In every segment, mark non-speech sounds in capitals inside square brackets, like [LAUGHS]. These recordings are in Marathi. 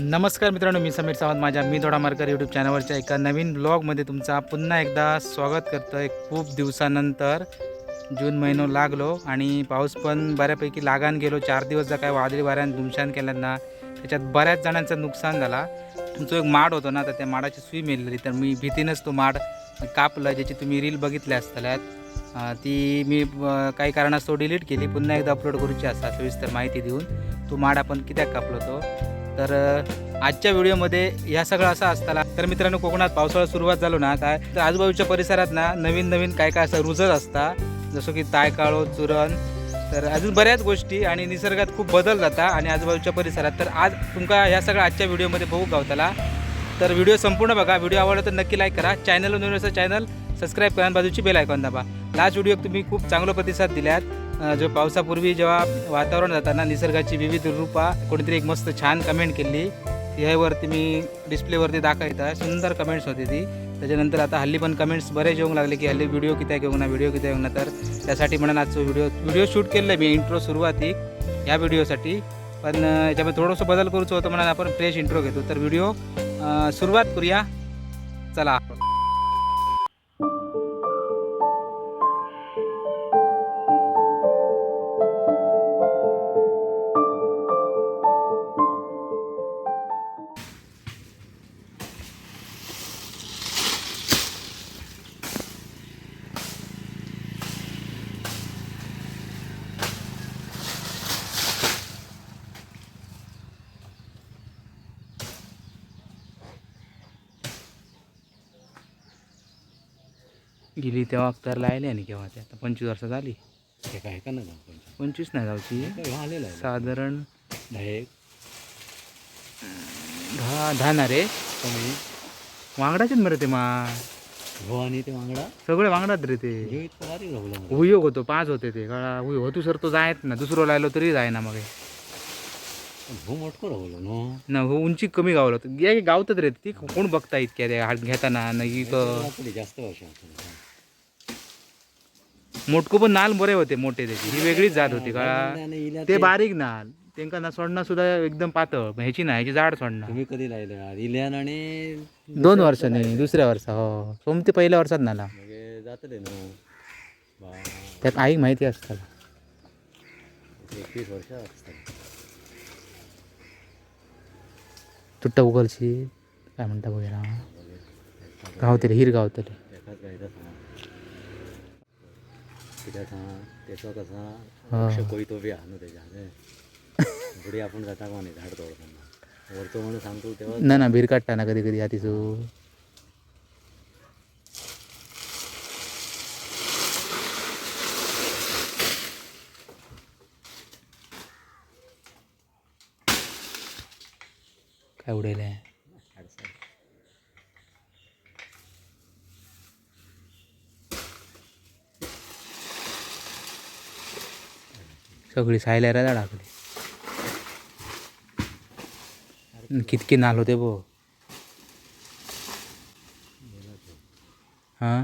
नमस्कार मित्रांनो मी समीर सावंत. माझ्या मी थोडा मार्कर यूट्यूब चॅनलवरच्या एका नवीन ब्लॉगमध्ये तुमचा पुन्हा एकदा स्वागत करतो आहे खूप दिवसानंतर जून महिनो लागलो आणि पाऊस पण बऱ्यापैकी लागान गेलो. चार दिवस जर काय वादळी वाऱ्यानं धुमशान केल्यांना त्याच्यात बऱ्याच जणांचं नुकसान झाला. तुमचं एक माड होतो ना तर त्या माडाची सुई मेलेली. तर मी भीतीनंच तो माड कापलं ज्याची तुम्ही रील बघितल्या असतल्यात ती मी काही कारणास्तव डिलीट केली. पुन्हा एकदा अपलोड करूची असता सविस्तर माहिती देऊन तो माड आपण कित्याक कापलो तो? तर आजच्या व्हिडिओमध्ये ह्या सगळं असं असताना तर मित्रांनो कोकणात पावसाळा सुरुवात झालो ना काय तर आजूबाजूच्या परिसरात ना नवीन नवीन काय काय असं रुजत असता जसं की तायकाळो चुरण तर अजून बऱ्याच गोष्टी आणि निसर्गात खूप बदल जाता आणि आजूबाजूच्या परिसरात. तर आज तुमका ह्या सगळ्या आजच्या व्हिडिओमध्ये बघू गावताला. तर व्हिडिओ संपूर्ण बघा व्हिडिओ आवडला तर नक्की लाईक करा. चॅनलवर नवीन असं चॅनल सबस्क्राईब करा बाजूची बेल आयकॉन दाबा. लास्ट व्हिडिओ तुम्ही खूप चांगला प्रतिसाद दिल्यात. जो पावसापूर्वी जेव्हा वातावरण जाताना निसर्गाची विविध रूपा कोणीतरी एक मस्त छान कमेंट केली ह्यावरती मी डिस्प्लेवरती दाखवता सुंदर कमेंट्स होती ती. त्याच्यानंतर आता हल्ली पण कमेंट्स बरेच येऊ लागले की हल्ली व्हिडिओ किती घेऊ ना व्हिडिओ किती घेऊ ना तर त्यासाठी म्हणून आजचं व्हिडिओ व्हिडिओ शूट केलं आहे मी इंट्रो सुरुवाती ह्या व्हिडिओसाठी पण याच्यामध्ये थोडंसं बदल करूचं होतं म्हणून आपण फ्रेश इंट्रो घेतो. तर व्हिडिओ सुरुवात करूया. चला. गेली तेव्हा तर लायले आणि केव्हा ते आता पंचवीस वर्ष झाली. ते काय का ना गाव पंचवीस नाही जाऊची. आलेला आहे? साधारण दहा दहा ना रे. कमी. वांगडाचेच मरे ते मा. हो आणि ते वांगडा? सगळे वांगडात रे ते. हे हुयोग होतो पाच होते ते. काळा हुय होतू सर तो जायत ना. दुसरं लायलो तरी जाय ना मग मोठको राहलो नो? ना हो उंची कमी गावलं. या गावतात रे ती. कोण बघता इतक्या ते हात घेताना? न की क- तरी जास्त वर्ष मोठको पण नाल बरे होते मोठे त्याची. ही वेगळीच जात होती इल्या ते बारीक नाल. त्यांका ना सोडणं सुद्धा एकदम पातळ. ह्याची ना ह्याची जाड सोडणं. तुम्ही कधी लायले इल्यान आणि दोन वर्षांनी दुसऱ्या वर्षा हो. सोमते पहिल्या वर्षात नाला. मग जातले नो. त्यात आईक माहिती असतं एकवीस वर्ष असतात. तुट्टा उगलशी काय म्हणता बघा गावतले हिर गावतले एकाच गायचा सांग कित्या सांग त्याचा कसा हा. वृक्ष कोई तो बी आणू त्याच्या [LAUGHS] पुढे आपण जाता का नाही झाड तोडताना? वरतो म्हणून सांगतो तेव्हा ना ना भीर काढता ना कधी कधी हातीचो काय उडेल सगळी सायल्या रे टाकली कितके नाल होते बो हां?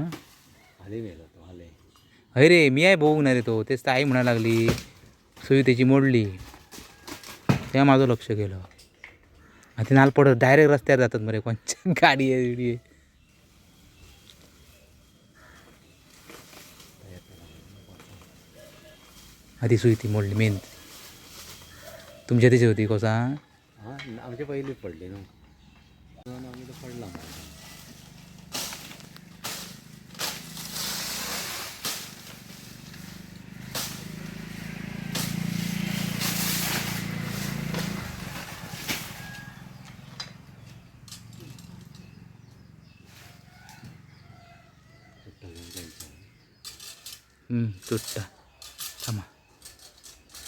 आले मेला तो आले. अरे रे मी आहे बघू नाही रे तो. तेच तर आई म्हणायला लागली सुई त्याची मोडली. तेव्हा माझं लक्ष गेलं आणि ते नाल पडत डायरेक्ट रस्त्यावर जातात मरे कोणच्या गाडी आहे. बिडी आहे आधी सुई ती मोडली मेन तुमच्या तिची होती कोसा हां आमची पहिलीच पडली ना म्हणून आम्ही तर पडला हम्म, तुट्टा थांबा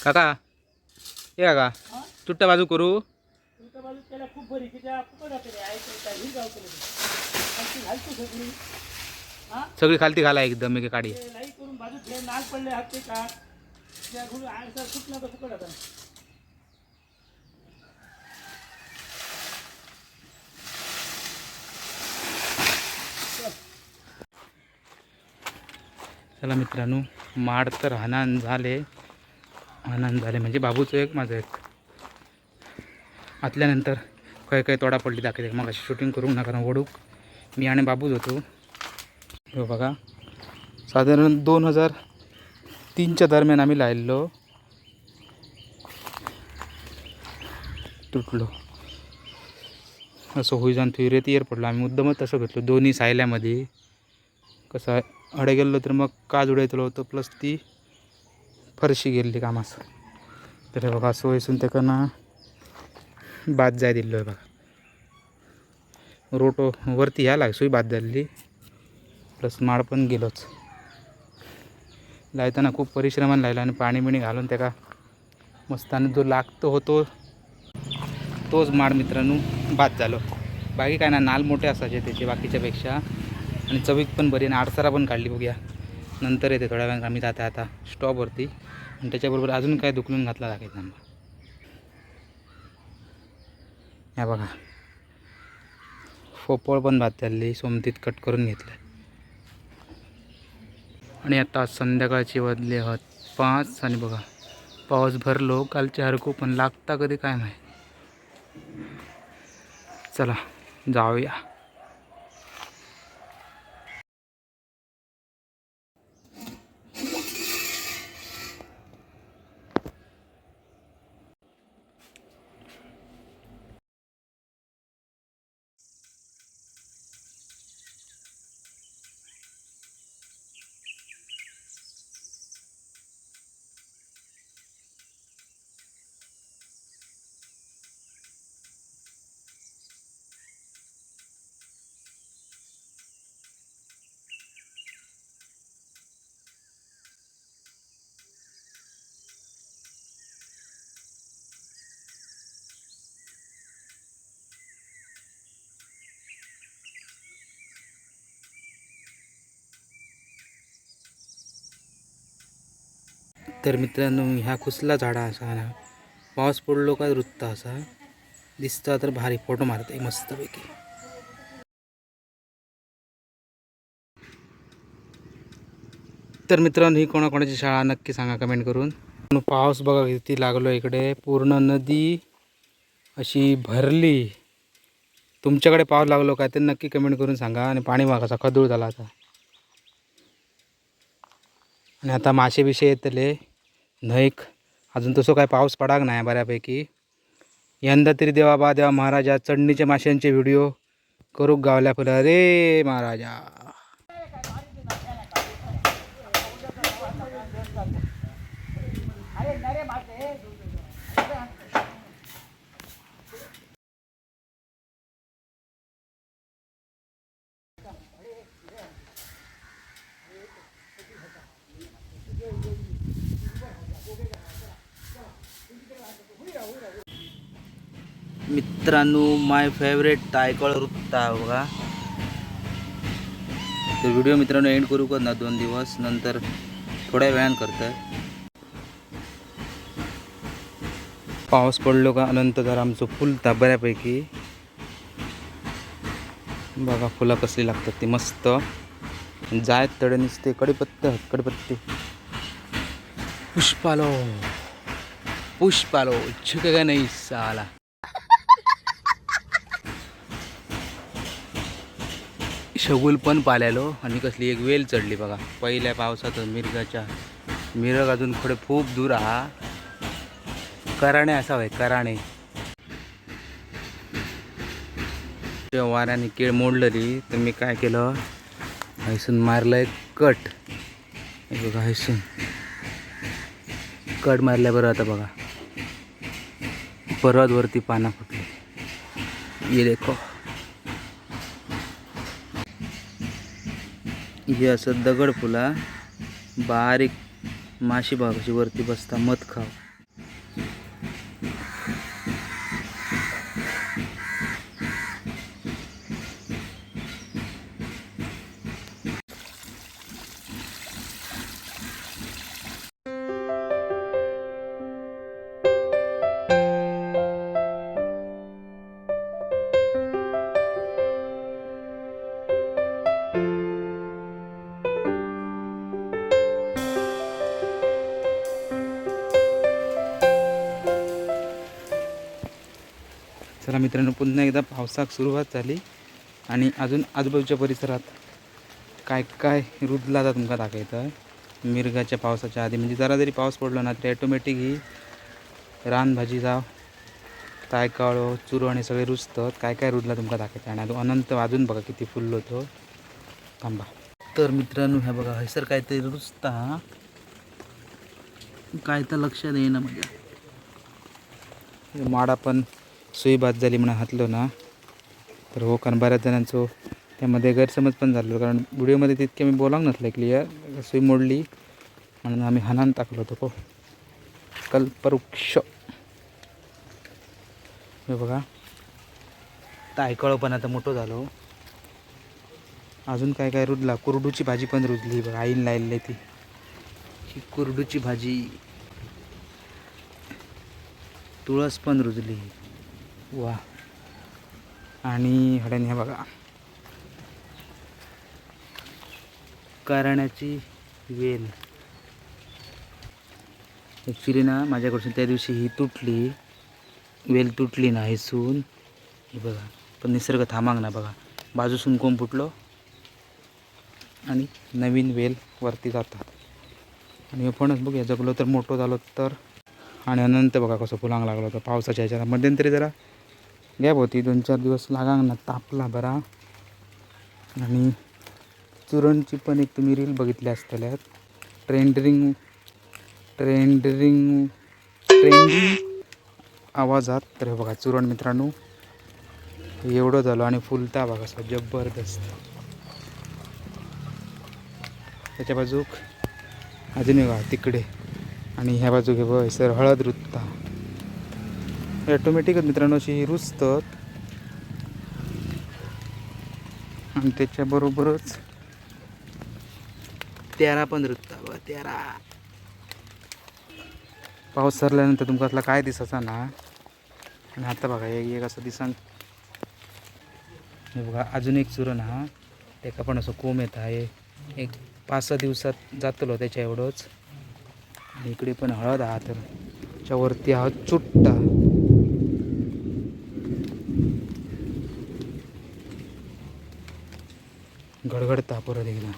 काका ये काका तुट्टा बाजू करू. सगळी. खालती घाला एकदम एक काढी चला मित्रांनो माड तर हनान झाले. आनंद झाले. म्हणजे बाबूचं एक माझं एक. आतल्यानंतर काय काय तोडा पडली दाखवते मग अशी शूटिंग करू नका ओढूक मी आणि बाबूच होतो. हो बघा. साधारण दोन हजार तीनच्या दरम्यान आम्ही लायलो. तुटलो. असं होई जाऊन थुई रेती येर पडलो. आम्ही मुद्दमच तसं घेतलो. दोन्ही सायल्यामध्ये. कसं अडे गेलो तर मग काज उडयतलो होतो प्लस ती फरशी गेल्ली कामास तर बघा असं वयसून तेका ना बाद जाय दिल्लो आहे बघा. रोटो वरती ह्या लाग बाद झालेली. प्लस माड पण गेलोच. लायताना खूप परिश्रमान लायला आणि पाणी बिणी घालून त्याका मस्त आणि जो लागतो होतो तोच माड मित्रांनो बाद झालो. बाकी काय ना नाल मोठे असायचे त्याचे बाकीच्यापेक्षा. आणि चवीक पण बरी आणि आडसारा पण काढली बघूया. नंतर येते थोड्या वेळात आम्ही जाता आता स्टॉपवरती. आणि त्याच्याबरोबर अजून काय दुखलून घातला दाखवायचं आम्हाला ह्या बघा. पोपळ पण भात झाली सोमतीत कट करून घेतलं. आणि आता संध्याकाळची वाजले आहात पाच. आणि बघा पाऊस भरलो कालचे हरकू पण लागता कधी काय माहीत. चला जाऊया. तर मित्रांनो ह्या कुसला झाडा असा ना पाऊस पडलो का रुत्ता असा. दिसता तर भारी फोटो मारते मस्तपैकी. तर मित्रांनो ही कोणाकोणाची शाळा नक्की सांगा कमेंट करून. पाऊस बघा किती लागलो इकडे. पूर्ण नदी अशी भरली. तुमच्याकडे पाऊस लागलो काय ते नक्की कमेंट करून सांगा आणि पाणी बघा खदूळ झाला आता. आणि आता मासे बिशे येतले. न्हयक अजून तसं काय पाऊस पडाक नाही बऱ्यापैकी. यंदा तरी देवा बा देवा महाराजा चढणीच्या माशांचे व्हिडिओ करूंक गावल्या फुला. अरे महाराजा. मित्रांनो माय फेवरेट तायकळ वृत्ता बघा. तर व्हिडिओ मित्रांनो एंड करू का? ना दोन दिवस. नंतर थोड्या वेळान करतोय. पाऊस पडलो का? नंतर जर आमचं फुलता बऱ्यापैकी. बघा फुलं कसली लागतात ती मस्त. जायत तडे नुसते कडीपत्ते कडीपत्ते. पुष्पालो. पुष्पालो. का नाही? साला. शगुल पण पाल्यालो आणि कसली एक वेल चढली बघा. पहिल्या पावसात मिरगाच्या मिरग अजून थोडे खूप दूर आहा. कराणे असावे कराणे. त्या वाऱ्याने केळ मोडलेली तर मी काय केलं? हैसून मारलंय कट. हे बघा हैसून. कट मारल्याबरोबर आता बघा. पर्वतवरती वरती फुटली. ये देखो. हे असं दगड फुला बारीक माशी भागाची वरती बसता मध खाव. चला मित्रांनो पुन्हा एकदा पावसाक सुरुवात झाली. आणि अजून आजूबाजूच्या परिसरात काय काय रुजला आता तुमका दाखयता मिरगाच्या पावसाच्या आधी म्हणजे जरा जरी पाऊस पडलो ना तरी ॲटोमॅटिक ही रानभाजी जाव तायकाळो चुरो आणि सगळे रुजतात. काय काय रुजला तुमका दाखयता आणि अजून अनंत अजून बघा किती फुललो तो थांबा. तर मित्रांनो ह्या बघा हैसर काहीतरी रुजता. काय तर लक्षात येईना म्हणजे माडा पण सुई बाद झाली म्हणून हातलो ना. तर हो कारण बऱ्याच जणांचो त्यामध्ये गैरसमज पण झालो कारण व्हिडिओमध्ये तितके मी बोलावं नसलं क्लिअर सुई मोडली म्हणून आम्ही हानान टाकलो होतो हो कल्पवृक्ष हे बघा. तायकळो पण आता मोठं झालो हो. अजून काय काय रुजला? कुरडूची भाजी पण रुजली. बघा आईन लायली ती. ही कुरडूची भाजी. तुळस पण रुजली. वा. आणि हड्याने हे बघा. कारण्याची वेल. ॲक्च्युली ना माझ्याकडून त्या दिवशी ही तुटली. वेल तुटली ना हेसून हे बघा. पण निसर्ग थांबांग ना बघा. बाजूसून कोंब फुटलो? आणि नवीन वेल वरती जातात. आणि हे फणस बघूया जगलो तर मोठं झालो तर आणि अनंत बघा कसं फुलांग लागलं होतं. पावसाच्या ह्याच्यात. मध्यंतरी जरा गॅप होती. दोन चार दिवस लागांग ना तापला बरा. आणि चुरणची पण एक तुम्ही रील बघितली असतल्यात ट्रेंडरिंग ट्रेंडरिंग ट्रेंडिंग आवाजात. तर बघा चुरण मित्रांनो एवढं झालं आणि फुलता बघा असं जबरदस्त. त्याच्या बाजूक अजून बघा तिकडे. आणि ह्या बाजूक हे बघ हळद रुजता ऑटोमॅटिकच मित्रांनो अशी रुजतात. आणि त्याच्याबरोबरच तेरा पण रुजता बघा तेरा. पाऊस सरल्यानंतर तुमका असला काय दिसायचा ना? आणि आता बघा एक एक असं दिसान. हे बघा अजून एक चुरण हा. त्याका पण असं कोंब येत आहे. एक पाच सहा दिवसात जातलो त्याच्या एवढंच. इकडे पण हळद आहात तर त्याच्यावरती हा चुट्टा. गडगडता परत एकदा.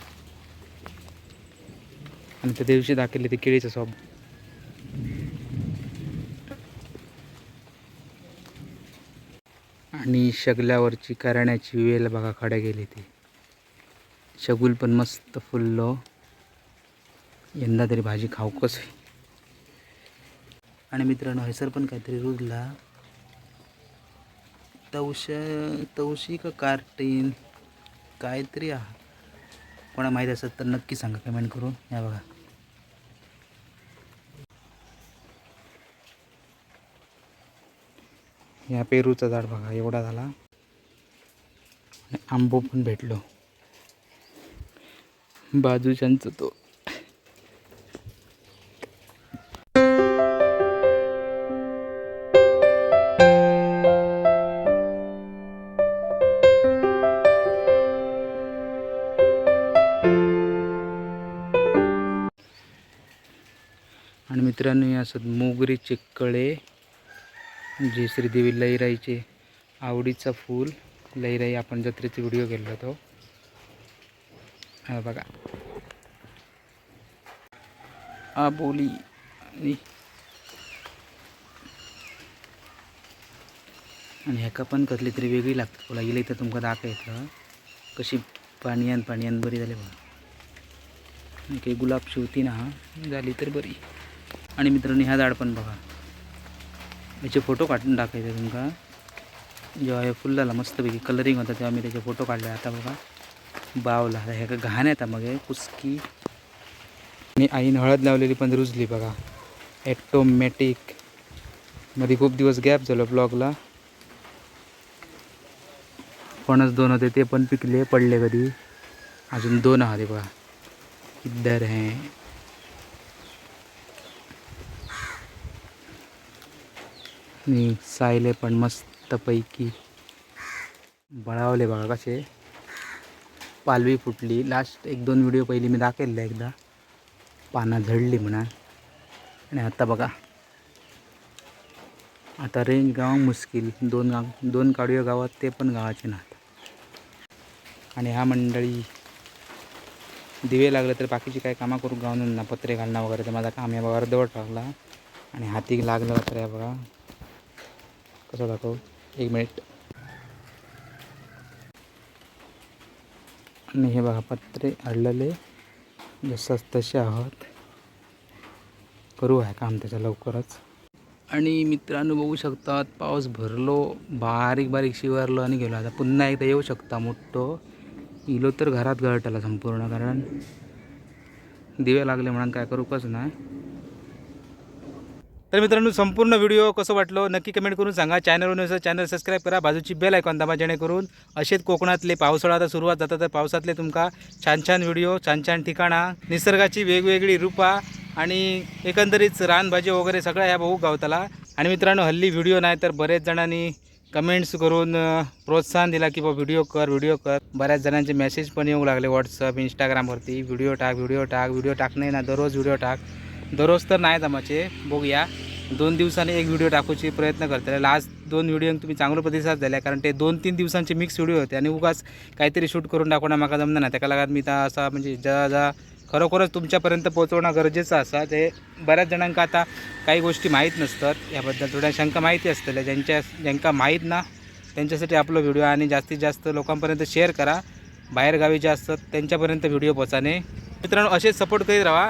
आणि त्या दिवशी दाखवले ते केळीचं सॉब आणि शगल्यावरची करण्याची वेल बघा खडे गेली ती. शगुल पण मस्त फुललो. यंदा तरी भाजी खाऊकच आहे आणि मित्रांनो हैसर पण काहीतरी रुजला. तवशा तवशी का कार्टीन? काहीतरी आहा. कोणा माहीत असेल तर नक्की सांगा कमेंट करून. या बघा. या पेरूचा झाड बघा एवढा झाला. आणि आंबो पण भेटलो. बाजूच्यांचं तो. मित्रांनो हे असत मोगरीचे कळे जे श्रीदेवी लईराईचे आवडीचा फूल लईराई आपण जत्रेचा व्हिडिओ केला होतो हा बघा. आबोली आणि आणि ह्याका पण कसली तरी वेगळी लागते तुला गेली तर तुमका दाखवायचं कशी पाणीयान पाणीयान बरी झाली बघा. काही गुलाब शिवती ना झाली तर बरी. आणि मित्रांनो ह्या झाड पण बघा. याचे फोटो काढून टाकायचे तुमका. जेव्हा हे फुलला मस्तपैकी कलरिंग होता तेव्हा मी त्याचे फोटो काढले. आता बघा बावला ह्या का घाण येतात मग कुसकी कुस्की. आणि आईन हळद लावलेली पण रुजली बघा. ॲटोमॅटिकमध्ये खूप दिवस गॅप झालो ब्लॉगला फणस दोन होते ते पण पिकले पडले कधी. अजून दोन आहात बघा. किद्धर आहे. आणि सायले पण मस्तपैकी बळावले बघा कसे पालवी फुटली। लास्ट एक दोन व्हिडिओ पहिली मी दाखवले एकदा। पानं झडली म्हणा। आणि आता बघा। आता रेंज गाव मुश्किल। दोन गाव दोन काडियो गावात ते पण गावाचे ना आणि ह्या मंडळी दिवे लागले तर बाकीची काय कामं करू? गावून ना पत्रे घालणं वगैरे तर माझा काम या बघा अर्धवट लागला आणि हाती लागलं तर या बघा. कसं दाखव? एक मिनिट. आणि हे बघा पत्रे अडलेले जसंच तसे आहोत. करू आहे काम त्याच्या लवकरच. आणि मित्रांनो बघू शकतात पाऊस भरलो बारीक बारीक शिवारलो आणि गेलो. आता पुन्हा एकदा येऊ शकता मोठं. इलो तर घरात गळटला संपूर्ण कारण दिवे लागले म्हणून काय करूकच नाही. तर मित्रांनो संपूर्ण व्हिडिओ कसं वाटलो नक्की कमेंट करून सांगा. चॅनलवर नसेल चॅनल सबस्क्राईब करा. बाजूची बेल ऐकून दाबा जेणेकरून असेच कोकणातले पावसाळा आता सुरुवात जाता तर पावसातले तुमका छान छान व्हिडिओ छान छान ठिकाणा निसर्गाची वेगवेगळी रूपा आणि एकंदरीत रानभाजी वगैरे सगळ्या ह्या भाऊ गावताला. आणि मित्रांनो हल्ली व्हिडिओ नाही तर बरेच जणांनी कमेंट्स करून प्रोत्साहन दिला की बा व्हिडिओ कर व्हिडिओ कर. बऱ्याच जणांचे मेसेज पण येऊ लागले व्हॉट्सअप इंस्टाग्रामवरती व्हिडिओ टाक व्हिडिओ टाक व्हिडिओ टाक नाही ना दररोज व्हिडिओ टाक. दररोज तर नाही जमाचे बघूया. दोन दिवसांनी एक व्हिडिओ टाकूचे प्रयत्न करते लास्ट दोन व्हिडिओ तुम्ही चांगलो प्रतिसाद दिला कारण ते दोन तीन दिवसांचे मिक्स व्हिडिओ होते. आणि उगाच काहीतरी शूट करून टाकणं माका जमणार नाही. त्याका लागत मी तर असा म्हणजे ज्या ज्या खरोखरच तुमच्यापर्यंत पोहोचवणं गरजेचं असा ते बऱ्याच जणांका आता काही गोष्टी माहीत नसतात. याबद्दल थोड्या शंका माहिती असतल्या ज्यांच्या ज्यांका माहीत ना त्यांच्यासाठी आपला व्हिडिओ आणि जास्तीत जास्त लोकांपर्यंत शेअर करा. बाहेरगावी जे असतात त्यांच्यापर्यंत व्हिडिओ पोचाने मित्रांनो असेच सपोर्ट करीत राहा.